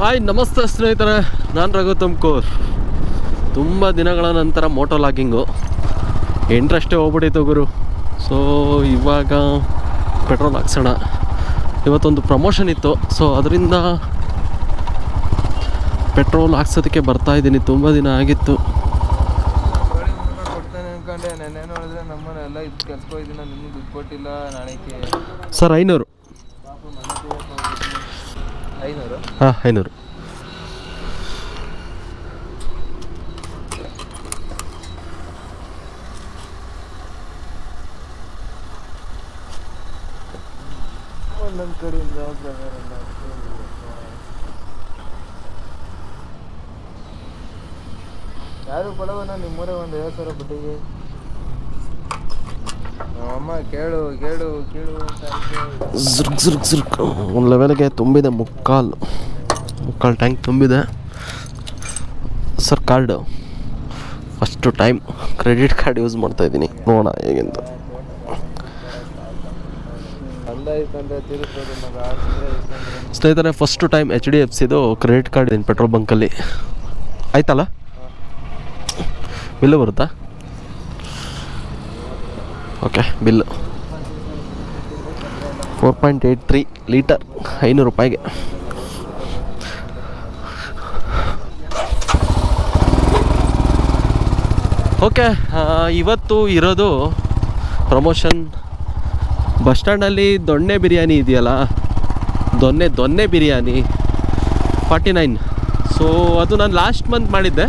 Hi ನಮಸ್ತೆ ಸ್ನೇಹಿತರೆ. ನಾನು ರಘು ತುಮಕೂರ್. ತುಂಬ ದಿನಗಳ ನಂತರ ಮೋಟೋ ಲಾಗಿಂಗು ಇಂಟ್ರೆಸ್ಟೇ ಹೋಗ್ಬಿಟ್ಟಿತ್ತು ಗುರು. ಸೊ ಇವಾಗ ಪೆಟ್ರೋಲ್ ಹಾಕ್ಸೋಣ. ಇವತ್ತೊಂದು ಪ್ರಮೋಷನ್ ಇತ್ತು. ಸೊ ಅದರಿಂದ ಪೆಟ್ರೋಲ್ ಹಾಕ್ಸೋದಕ್ಕೆ ಬರ್ತಾ ಇದ್ದೀನಿ. ತುಂಬ ದಿನ ಆಗಿತ್ತು. ಸರ್ ಮುನ್ನೂರ ಕೊಡ್ತಾನೆ ಅನ್ಕೊಂಡೆ ನೆನ್ನೆ ನೋಡಿದ್ರೆ ನಮ್ಮನೆ ಎಲ್ಲ ಇದು ಕೆಲ್ಸಕ್ಕೆ ಹೋಗಿದ್ದೀನಿ ನಿಮ್ಗೆ ದುಡ್ಡು ಕೊಟ್ಟಿಲ್ಲ ನಾಳೆಗೆ ಸರ್ ಐನೂರು ಪಾಪ ಮನೆ ಐನೂರು ಹಾಂ ಐನೂರು. ಒಂದೊಂದು ಕಡೆಯಿಂದ ಜವಾಬ್ದಾರಲ್ಲ ಯಾರು ಕೊಡವನ ನಿಮ್ಮೂರೇ ಒಂದು ಐವತ್ತು ಸಾವಿರ ಬಡ್ಡಿಗೆ. ಅಮ್ಮ ಕೇಳು ಕೇಳು ಜುರ್ಗ್ ಜುರ್ಗ್ ಒಂದು ಲೆವೆಲ್ಗೆ ತುಂಬಿದೆ ಮುಕ್ಕಾಲು. ಮುಕ್ಕಾಲು ಟ್ಯಾಂಕ್ ತುಂಬಿದೆ. Sir card first time credit card use ಮಾಡ್ತಾ ಇದ್ದೀನಿ. ನೋಡೋಣ ಹೇಗೆಂತ. ಸ್ನೇಹಿತರೆ first time H D F ಸಿದು ಕ್ರೆಡಿಟ್ ಕಾರ್ಡ್ ಇದ್ದೀನಿ ಪೆಟ್ರೋಲ್ ಬಂಕಲ್ಲಿ ಆಯ್ತಲ್ಲ? ಬಿಲ್ಲು ಬರುತ್ತಾ? Okay, bill. Four point eight three litre ಐನೂರು ರೂಪಾಯಿಗೆ. ಓಕೆ ಇವತ್ತು ಇರೋದು ಪ್ರಮೋಷನ್. ಬಸ್ ಸ್ಟ್ಯಾಂಡಲ್ಲಿ ದೊಣ್ಣೆ ಬಿರಿಯಾನಿ ಇದೆಯಲ್ಲ, ದೊನ್ನೆ ದೊನ್ನೆ ಬಿರಿಯಾನಿ, ಫಾರ್ಟಿ ನೈನ್. ಸೊ ಅದು ನಾನು ಲಾಸ್ಟ್ ಮಂತ್ ಮಾಡಿದ್ದೆ.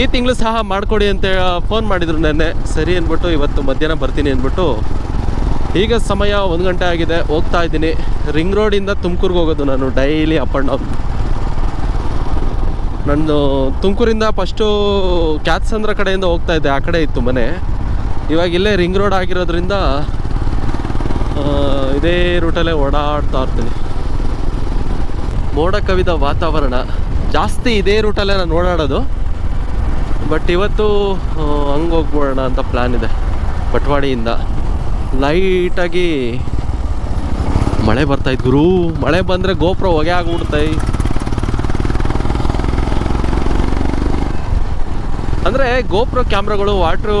ಈ ತಿಂಗಳು ಸಹ ಮಾಡಿಕೊಡಿ ಅಂತ ಫೋನ್ ಮಾಡಿದರು ನೆನ್ನೆ. ಸರಿ ಅಂದ್ಬಿಟ್ಟು ಇವತ್ತು ಮಧ್ಯಾಹ್ನ ಬರ್ತೀನಿ ಅಂದ್ಬಿಟ್ಟು ಈಗ ಸಮಯ ಒಂದು ಗಂಟೆ ಆಗಿದೆ. ಹೋಗ್ತಾ ಇದ್ದೀನಿ. ರಿಂಗ್ ರೋಡಿಂದ ತುಮಕೂರಿಗೆ ಹೋಗೋದು ನಾನು ಡೈಲಿ ಅಪ್ ಆ್ಯಂಡ್ ಡೌನ್. ನಾನು ತುಮಕೂರಿಂದ ಫಸ್ಟು ಕ್ಯಾತ್ಸಂದ್ರ ಕಡೆಯಿಂದ ಹೋಗ್ತಾ ಇದ್ದೆ. ಆ ಕಡೆ ಇತ್ತು ಮನೆ. ಇವಾಗ ಇಲ್ಲೇ ರಿಂಗ್ ರೋಡ್ ಆಗಿರೋದ್ರಿಂದ ಇದೇ ರೂಟಲ್ಲೇ ಓಡಾಡ್ತಾ ಇರ್ತೀನಿ. ಮೋಡ ಕವಿದ ವಾತಾವರಣ. ಜಾಸ್ತಿ ಇದೇ ರೂಟಲ್ಲೇ ನಾನು ಓಡಾಡೋದು. ಬಟ್ ಇವತ್ತು ಹಂಗೆ ಹೋಗ್ಬಿಡೋಣ ಅಂತ ಪ್ಲ್ಯಾನ್ ಇದೆ. ಬಟ್ವಾಡಿಯಿಂದ ಲೈಟಾಗಿ ಮಳೆ ಬರ್ತಾಯಿತ್ತು ಗುರು ಮಳೆ ಬಂದರೆ ಗೋಪುರ ಹೊಗೆ ಆಗಿಬಿಡ್ತಾಯಿ ಅಂದರೆ ಗೋಪ್ರೋ ಕ್ಯಾಮ್ರಾಗಳು ವಾಟ್ರು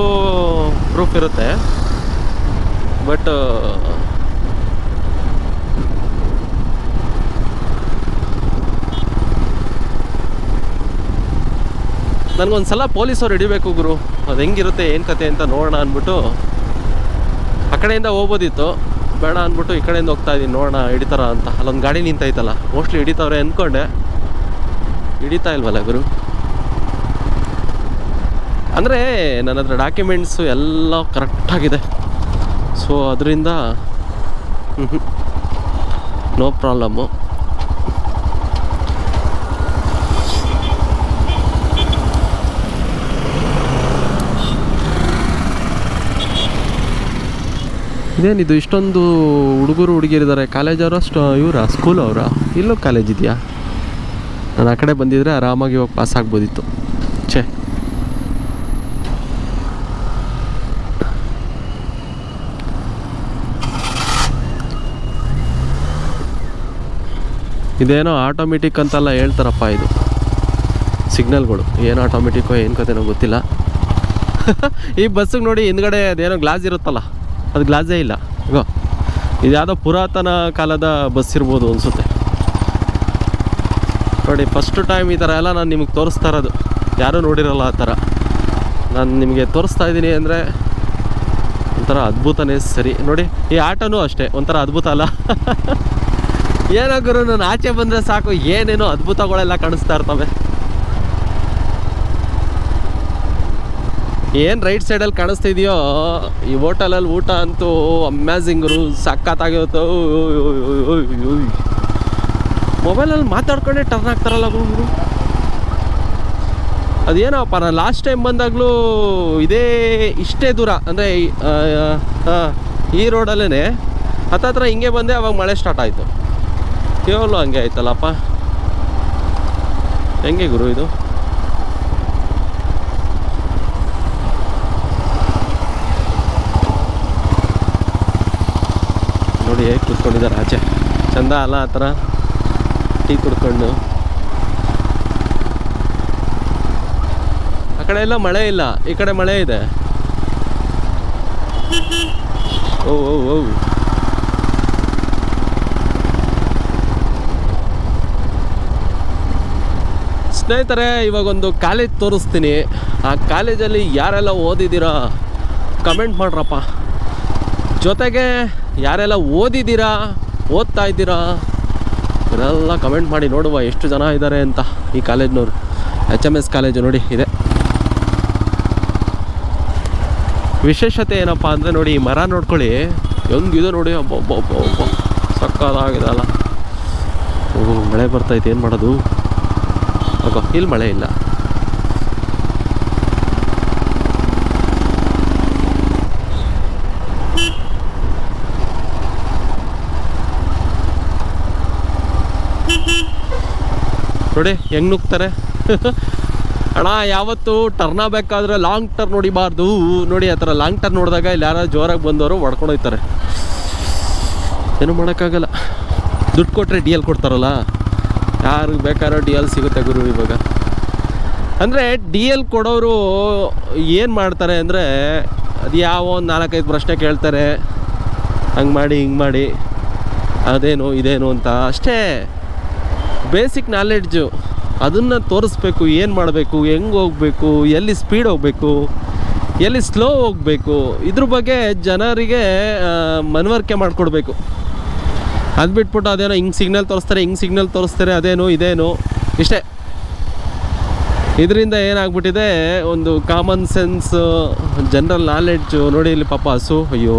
ಪ್ರೂಫ್ ಇರುತ್ತೆ. ಬಟ್ ನನಗೊಂದು ಸಲ ಪೊಲೀಸವ್ರು ಹಿಡಿಬೇಕು ಗುರು. ಅದು ಹೆಂಗಿರುತ್ತೆ, ಏನು ಕತೆ ಅಂತ ನೋಡೋಣ ಅಂದ್ಬಿಟ್ಟು ಆ ಕಡೆಯಿಂದ ಹೋಗ್ಬೋದಿತ್ತು. ಬೇಡ ಅಂದ್ಬಿಟ್ಟು ಈ ಕಡೆಯಿಂದ ಹೋಗ್ತಾ ಇದ್ದೀನಿ ನೋಡೋಣ, ಹಿಡಿತಾರ ಅಂತ. ಅಲ್ಲೊಂದು ಗಾಡಿ ನಿಂತೈತಲ್ಲ ಮೋಸ್ಟ್ಲಿ ಹಿಡಿತಾವ್ರೆ ಅಂದ್ಕೊಂಡೆ ಹಿಡಿತಾ ಇಲ್ವಲ್ಲ ಗುರು. ಅಂದರೆ ನನ್ನ ಹತ್ರ ಡಾಕ್ಯುಮೆಂಟ್ಸು ಎಲ್ಲ ಕರೆಕ್ಟಾಗಿದೆ ಸೊ ಅದರಿಂದ ನೋ ಪ್ರಾಬ್ಲಮ್ಮು ಇದೇನಿದು ಇಷ್ಟೊಂದು ಹುಡುಗರು, ಹುಡುಗಿರಿದ್ದಾರೆ. ಕಾಲೇಜವರು ಅಷ್ಟು ಇವರ? ಸ್ಕೂಲ್ ಅವರ? ಇಲ್ಲೂ ಕಾಲೇಜ್ ಇದೆಯಾ? ನಾನು ಆ ಕಡೆ ಬಂದಿದ್ದರೆ ಆರಾಮಾಗಿ ಇವಾಗ ಪಾಸ್ ಆಗ್ಬೋದಿತ್ತು. ಛೇ. ಇದೇನೋ ಆಟೋಮೆಟಿಕ್ ಅಂತೆಲ್ಲ ಹೇಳ್ತಾರಪ್ಪ ಇದು. ಸಿಗ್ನಲ್ಗಳು. ಏನು ಆಟೋಮೆಟಿಕ್ಕೋ ಏನು ಕತೆನೋ ಗೊತ್ತಿಲ್ಲ. ಈ ಬಸ್ಸಿಗೆ ನೋಡಿ ಹಿಂದ್ಗಡೆ ಅದೇನೋ ಗ್ಲಾಸ್ ಇರುತ್ತಲ್ಲ. ಅದು ಗ್ಲಾಸೇ ಇಲ್ಲ. ಗೋ ಇದು ಯಾವುದೋ ಪುರಾತನ ಕಾಲದ ಬಸ್ ಇರ್ಬೋದು ಅನಿಸುತ್ತೆ. ನೋಡಿ ಫಸ್ಟ್ ಟೈಮ್ ಈ ಥರ ಎಲ್ಲ ನಾನು ನಿಮಗೆ ತೋರಿಸ್ತಾ ಇರೋದು. ಯಾರೂ ನೋಡಿರಲ್ಲ ಆ ಥರ ನಾನು ನಿಮಗೆ ತೋರಿಸ್ತಾ ಇದ್ದೀನಿ ಅಂದರೆ ಒಂಥರ ಅದ್ಭುತನೇ ಸರಿ. ನೋಡಿ, ಈ ಆಟೋನೂ ಅಷ್ಟೇ, ಒಂಥರ ಅದ್ಭುತ ಅಲ್ಲ. ಏನಾಗರು ಗುರು, ನಾನು ಆಚೆ ಬಂದರೆ ಸಾಕು, ಏನೇನೋ ಅದ್ಭುತಗಳೆಲ್ಲ ಕಾಣಿಸ್ತಾ ಇರ್ತವೆ. ಏನು ರೈಟ್ ಸೈಡಲ್ಲಿ ಕಾಣಿಸ್ತಾ ಇದೆಯೋ, ಈ ಹೋಟೆಲಲ್ಲಿ ಊಟ ಅಂತೂ ಅಮ್ಯಾಸಿಂಗ್ ಗುರು ಸಖತ್ತಾಗಿರುತ್ತೆ. ಮೊಬೈಲಲ್ಲಿ ಮಾತಾಡ್ಕೊಂಡೆ ಟರ್ನ್ ಆಗ್ತಾರಲ್ಲ ಗುರು ಅದೇನಪ್ಪ ನಾನು ಲಾಸ್ಟ್ ಟೈಮ್ ಬಂದಾಗಲೂ ಇದೇ ಇಷ್ಟೇ ದೂರ, ಅಂದರೆ ಈ ರೋಡಲ್ಲೇ ಹತ್ತತ್ರ ಹಿಂಗೆ ಬಂದೆ, ಅವಾಗ ಮಳೆ ಸ್ಟಾರ್ಟ್ ಆಯಿತು. ಕೇವಲ ಹಂಗೆ ಆಯ್ತಲ್ಲಪ್ಪ. ಹೆಂಗೆ ಗುರು ಇದು? ನೋಡಿ ಹೇಗೆ ಕುತ್ಕೊಂಡಿದ್ದಾರೆ ಆಚೆ. ಚಂದ ಅಲ್ಲ ಆ ಥರ? ಟೀ ಕುಡ್ಕೊಂಡು. ಆ ಕಡೆ ಎಲ್ಲ ಮಳೆ ಇಲ್ಲ, ಈ ಕಡೆ ಮಳೆ ಇದೆ. ಓ ಓ ಓ. ಸ್ನೇಹಿತರೆ ಇವಾಗ ಒಂದು ಕಾಲೇಜ್ ತೋರಿಸ್ತೀನಿ. ಆ ಕಾಲೇಜಲ್ಲಿ ಯಾರೆಲ್ಲ ಓದಿದ್ದೀರಾ? ಕಮೆಂಟ್ ಮಾಡ್ರಪ್ಪ. ಜೊತೆಗೆ ಯಾರೆಲ್ಲ ಓದಿದ್ದೀರಾ, ಓದ್ತಾ ಇದ್ದೀರಾ, ಇವರೆಲ್ಲ ಕಮೆಂಟ್ ಮಾಡಿ ನೋಡುವ ಎಷ್ಟು ಜನ ಇದ್ದಾರೆ ಅಂತ ಈ ಕಾಲೇಜ್ನವರು. ಎಚ್ ಎಂ ಎಸ್ ಕಾಲೇಜು ನೋಡಿ, ಇದೆ. ವಿಶೇಷತೆ ಏನಪ್ಪ ಅಂದರೆ ನೋಡಿ ಮರ ನೋಡ್ಕೊಳ್ಳಿ. ಹೆಂಗಿದೆ ನೋಡಿ ಒಬ್ಬ ಒಬ್ಬ ಒಬ್ಬ ಸಕ್ಕದಾಗಿದೆ ಅಲ್ಲ. ಓ ಮಳೆ ಬರ್ತೈತೆ ಏನು ಮಾಡೋದು? ಅಕ್ಕ ಇಲ್ಲಿ ಮಳೆ ಇಲ್ಲ. ನೋಡಿ, ಹೆಂಗ್ ನುಗ್ತಾರೆ? ಅಣ್ಣ, ಯಾವತ್ತು ಟರ್ನ್ ಬೇಕಾದರೆ ಲಾಂಗ್ ಟರ್ನ್ ನೋಡಿಬಾರ್ದು. ನೋಡಿ, ಆ ಥರ ಲಾಂಗ್ ಟರ್ನ್ ನೋಡಿದಾಗ ಇಲ್ಲಿ ಯಾರು ಜೋರಾಗಿ ಬಂದವರು ಹೊಡ್ಕೊಂಡೋಗ್ತಾರೆ ಏನು ಮಾಡೋಕ್ಕಾಗಲ್ಲ. ದುಡ್ಡು ಕೊಟ್ಟರೆ ಡಿ ಎಲ್ ಕೊಡ್ತಾರಲ್ಲ? ಯಾರಿಗೆ ಬೇಕಾದ್ರೂ ಡಿ ಎಲ್ ಸಿಗುತ್ತೆ ಗುರು ಇವಾಗ. ಅಂದರೆ ಡಿ ಎಲ್ ಕೊಡೋರು ಏನು ಮಾಡ್ತಾರೆ ಅಂದರೆ, ಅದು ಯಾವ ಒಂದು ನಾಲ್ಕೈದು ಪ್ರಶ್ನೆ ಕೇಳ್ತಾರೆ. ಹಂಗೆ ಮಾಡಿ, ಹಿಂಗೆ ಮಾಡಿ. ಅದೇನು, ಇದೇನು ಅಂತ. ಅಷ್ಟೇ. ಬೇಸಿಕ್ ನಾಲೆಡ್ಜು ಅದನ್ನು ತೋರಿಸ್ಬೇಕು, ಏನು ಮಾಡಬೇಕು, ಹೆಂಗೆ ಹೋಗಬೇಕು, ಎಲ್ಲಿ ಸ್ಪೀಡ್ ಹೋಗಬೇಕು, ಎಲ್ಲಿ ಸ್ಲೋ ಹೋಗಬೇಕು, ಇದ್ರ ಬಗ್ಗೆ ಜನರಿಗೆ ಮನವರಿಕೆ ಮಾಡಿಕೊಡ್ಬೇಕು. ಅದು ಬಿಟ್ಬಿಟ್ಟು ಅದೇನೋ ಹಿಂಗೆ ಸಿಗ್ನಲ್ ತೋರಿಸ್ತಾರೆ, ಹಿಂಗೆ ಸಿಗ್ನಲ್ ತೋರಿಸ್ತಾರೆ, ಅದೇನು, ಇದೇನು, ಇಷ್ಟೇ. ಇದರಿಂದ ಏನಾಗ್ಬಿಟ್ಟಿದೆ, ಒಂದು ಕಾಮನ್ ಸೆನ್ಸ್ ಜನರಲ್ ನಾಲೆಡ್ಜು ನೋಡಿ ಇಲ್ಲಿ ಪಾಪ ಹಸು, ಅಯ್ಯೋ.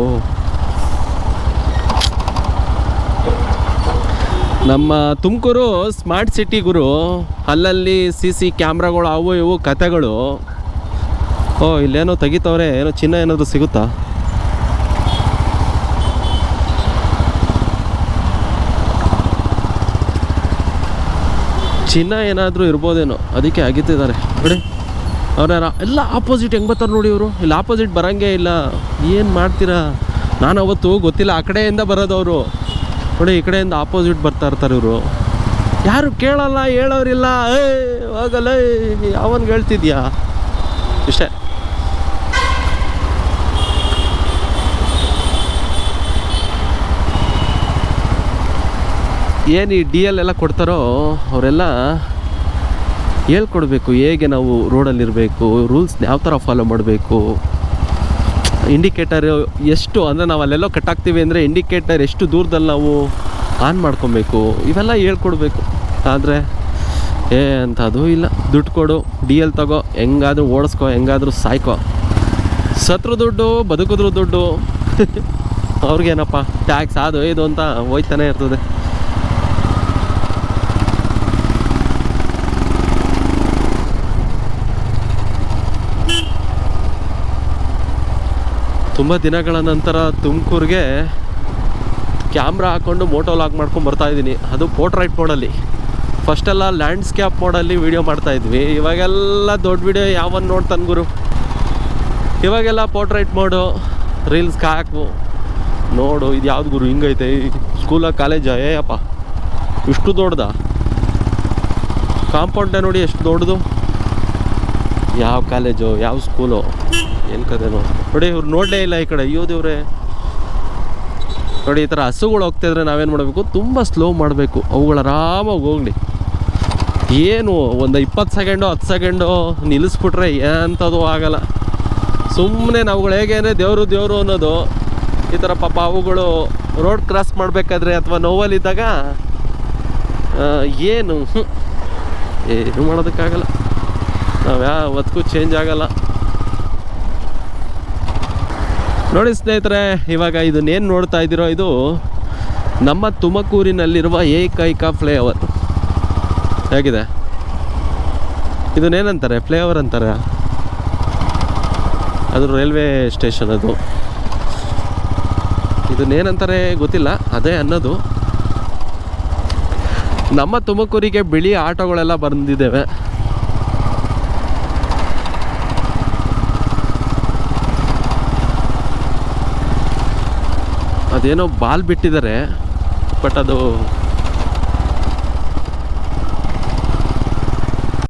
ನಮ್ಮ ತುಮಕೂರು ಸ್ಮಾರ್ಟ್ ಸಿಟಿ ಗುರು, ಅಲ್ಲಲ್ಲಿ ಸಿ ಸಿ ಕ್ಯಾಮ್ರಾಗಳು ಅವು ಇವು ಕತೆಗಳು. ಓ, ಇಲ್ಲೇನೋ ತೆಗಿತವ್ರೆ, ಏನೋ ಚಿನ್ನ ಏನಾದರೂ ಸಿಗುತ್ತಾ? ಚಿನ್ನ ಏನಾದರೂ ಇರ್ಬೋದೇನೋ, ಅದಕ್ಕೆ ಆಗಿತ್ತಿದ್ದಾರೆ ನೋಡಿ ಅವ್ರ ಎಲ್ಲ ಆಪೋಸಿಟ್ ಹೆಂಗೆ ಬರ್ತಾರೆ ನೋಡಿ ಇವರು? ಇಲ್ಲಿ ಆಪೋಸಿಟ್ ಬರಂಗೇ ಇಲ್ಲ. ಏನು ಮಾಡ್ತೀರಾ? ನಾನು ಅವತ್ತು ಗೊತ್ತಿಲ್ಲ, ಆ ಕಡೆಯಿಂದ ಬರೋದವರು ನೋಡಿ, ಈ ಕಡೆಯಿಂದ ಆಪೋಸಿಟ್ ಬರ್ತಾ ಇರ್ತಾರೆ ಇವರು. ಯಾರು ಕೇಳಲ್ಲ, ಹೇಳೋರಿಲ್ಲ ಏ ಹೋಗಲ್ಲ ಯಾವನ್ಗೆ ಹೇಳ್ತಿದ್ಯಾ? ಇಷ್ಟೇ. ಏನು ಈ ಡಿ ಎಲ್ ಎಲ್ಲ ಕೊಡ್ತಾರೋ, ಅವರೆಲ್ಲ ಹೇಳ್ಕೊಡ್ಬೇಕು, ಹೇಗೆ ನಾವು ರೋಡಲ್ಲಿರಬೇಕು ರೂಲ್ಸ್ನ ಯಾವ ಥರ ಫಾಲೋ ಮಾಡಬೇಕು. ಇಂಡಿಕೇಟರ್ ಎಷ್ಟು ಅಂದರೆ ನಾವು ಅಲ್ಲೆಲ್ಲೋ ಕಟ್ಟಾಗ್ತೀವಿ ಅಂದರೆ ಇಂಡಿಕೇಟರ್ ಎಷ್ಟು ದೂರದಲ್ಲಿ ನಾವು ಆನ್ ಮಾಡ್ಕೊಬೇಕು? ಇವೆಲ್ಲ ಹೇಳ್ಕೊಡ್ಬೇಕು. ಆದರೆ ಏ ಅಂತ ಅದು ಇಲ್ಲ. ದುಡ್ಡು ಕೊಡು ಡಿ ಎಲ್ ತಗೋ, ಹೆಂಗಾದರೂ ಓಡಿಸ್ಕೋ, ಹೆಂಗಾದರೂ ಸಾಯ್ಕೋ. ಸತ್ರು ದುಡ್ಡು, ಬದುಕಿದ್ರು ದುಡ್ಡು. ಅವ್ರಿಗೇನಪ್ಪ ಟ್ಯಾಕ್ಸ್ ಅದು ಇದು ಅಂತ ಹೋಯ್ತಾನೆ ಇರ್ತದೆ. ತುಂಬ ದಿನಗಳ ನಂತರ ತುಮಕೂರಿಗೆ ಕ್ಯಾಮ್ರಾ ಹಾಕ್ಕೊಂಡು ಮೋಟೋ ಲಾಗ್ ಮಾಡ್ಕೊಂಡು ಬರ್ತಾ ಇದ್ದೀನಿ. ಅದು ಪೋರ್ಟ್ರೈಟ್ ಮೋಡಲ್ಲಿ ಫಸ್ಟೆಲ್ಲ ಲ್ಯಾಂಡ್ಸ್ಕೇಪ್ ಮೋಡಲ್ಲಿ ವೀಡಿಯೋ ಮಾಡ್ತಾ ಇದ್ವಿ. ಇವಾಗೆಲ್ಲ ದೊಡ್ಡ ವೀಡಿಯೋ ಯಾವನ್ ನೋಡ್ತಾನೆ ಗುರು? ಇವಾಗೆಲ್ಲ ಪೋರ್ಟ್ರೈಟ್ ಮೋಡು ರೀಲ್ಸ್ ಹಾಕು. ನೋಡು, ಇದು ಯಾವ್ದು ಗುರು? ಹಿಂಗೈತೆ. ಸ್ಕೂಲ ಕಾಲೇಜ ಏ, ಅಪ್ಪ. ಇಷ್ಟು ದೊಡ್ಡದ? ಕಾಂಪೌಂಡೇ ನೋಡಿ ಎಷ್ಟು ದೊಡ್ಡದು? ಯಾವ ಕಾಲೇಜು ಯಾವ ಸ್ಕೂಲು ಏನು ಕದೇನೋ ನೋಡಿ. ಇವ್ರು ನೋಡಲೇ ಇಲ್ಲ ಈ ಕಡೆ. ಅಯ್ಯೋ ದೇವ್ರೆ. ನೋಡಿ, ಈ ಥರ ಹಸುಗಳು ಹೋಗ್ತಾಯಿದ್ರೆ ನಾವೇನು ಮಾಡಬೇಕು? ತುಂಬ ಸ್ಲೋ ಮಾಡಬೇಕು. ಅವುಗಳು ಆರಾಮಾಗಿ ಹೋಗಲಿ. ಏನು, ಒಂದು ಇಪ್ಪತ್ತು ಸೆಕೆಂಡು ಹತ್ತು ಸೆಕೆಂಡು ನಿಲ್ಲಿಸ್ಬಿಟ್ರೆ ಎಂಥದ್ದು ಆಗಲ್ಲ. ಸುಮ್ಮನೆ ನಾವುಗಳು ಹೇಗೆ ಅಂದರೆ ದೇವರು ದೇವರು ಅನ್ನೋದು. ಈ ಥರ ಪಾಪ ಅವುಗಳು ರೋಡ್ ಕ್ರಾಸ್ ಮಾಡಬೇಕಾದ್ರೆ ಅಥವಾ ನೋವಲ್ಲಿದ್ದಾಗ ಏನು? ಏನು ಮಾಡೋದಕ್ಕಾಗಲ್ಲ. ನಾವು ಯಾವತ್ತಿಗೂ ಚೇಂಜ್ ಆಗಲ್ಲ. ನೋಡಿ ಸ್ನೇಹಿತರೆ, ಇವಾಗ ಇದನ್ನೇನು ನೋಡ್ತಾ ಇದ್ದೀರೋ ಇದು ನಮ್ಮ ತುಮಕೂರಿನಲ್ಲಿರುವ ಏಕೈಕ ಫ್ಲೇವರ್. ಹೇಗಿದೆ? ಇದನ್ನೇನಂತಾರೆ? ಫ್ಲೇವರ್ ಅಂತಾರೆ? ಅದು ರೈಲ್ವೆ ಸ್ಟೇಷನ್ ಅದು. ಇದನ್ನೇನಂತಾರೆ ಗೊತ್ತಿಲ್ಲ, ಅದೇ ಅನ್ನೋದು. ನಮ್ಮ ತುಮಕೂರಿಗೆ ಬಿಳಿ ಆಟೋಗಳೆಲ್ಲ ಬಂದಿದ್ದೇವೆ. ಅದೇನೋ ಬಾಲ್ ಬಿಟ್ಟಿದ್ದಾರೆ ಬಟ್ ಅದು